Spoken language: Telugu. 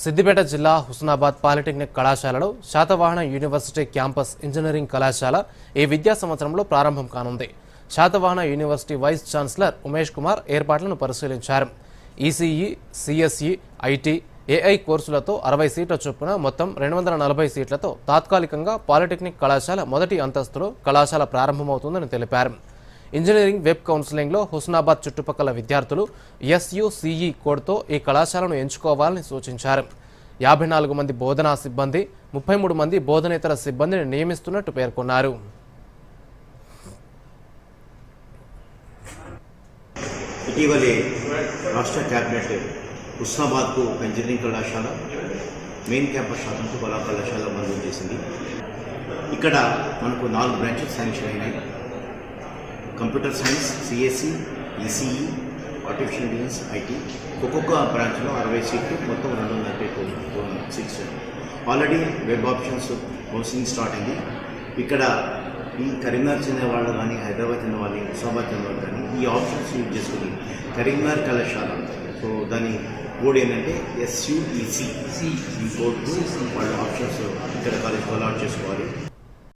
సిద్దిపేట జిల్లా హుస్నాబాద్ పాలిటెక్నిక్ కళాశాలలో శాతవాహన యూనివర్సిటీ క్యాంపస్ ఇంజనీరింగ్ కళాశాల ఈ విద్యా సంవత్సరంలో ప్రారంభం కానుంది. Satavahana university vice chancellor Umesh Kumar ఏర్పాట్లను పరిశీలించారు. ఈసీఈ సిఎస్ఈ ఐటీ ఏఐ కోర్సులతో అరవై సీట్ల చొప్పున మొత్తం రెండు వందల నలభై సీట్లతో తాత్కాలికంగా పాలిటెక్నిక్ కళాశాల మొదటి అంతస్తులో కళాశాల ప్రారంభమవుతుందని తెలిపారు. ఇంజనీరింగ్ వెబ్ కౌన్సిలింగ్లో హుస్నాబాద్ చుట్టుపక్కల విద్యార్థులు ఎస్యుసిఈ కోడ్తో ఈ కళాశాలను ఎంచుకోవాలని సూచించారు. యాభై నాలుగు మంది బోధనా సిబ్బంది ముప్పై మూడు మంది బోధనేతర సిబ్బందిని నియమిస్తున్నట్టు పేర్కొన్నారు. ఇటీవలే రాష్ట్ర క్యాబినెట్ హుస్నాబాద్కు ఒక ఇంజనీరింగ్ కళాశాల మెయిన్ క్యాంపస్ శాతంతో కళాశాల మంజూరు చేసింది. ఇక్కడ మనకు నాలుగు బ్రాంచెస్ శాంక్షన్ అయినాయి. Computer science CSC ECE artificial intelligence IT ఒక్కొక్క బ్రాంచ్లో అరవై సీట్లు మొత్తం రెండు వందల డెబ్బై seats already web options counselling start అయింది. ఇక్కడ ఈ కరీంనగర్ చెందిన వాళ్ళు కానీ హైదరాబాద్ చెందిన వాళ్ళు హుస్నాబాద్ చెందిన వాళ్ళు కానీ ఈ ఆప్షన్స్ యూజ్ చేసుకుని కరీంనగర్ కళాశాల. సో దాని కోడ్ ఏంటంటే ఎస్యుఈసి ఈ కోడ్ వాళ్ళు ఆప్షన్స్ ఇక్కడ కాలేజ్ అలాట్ చేసుకోవాలి.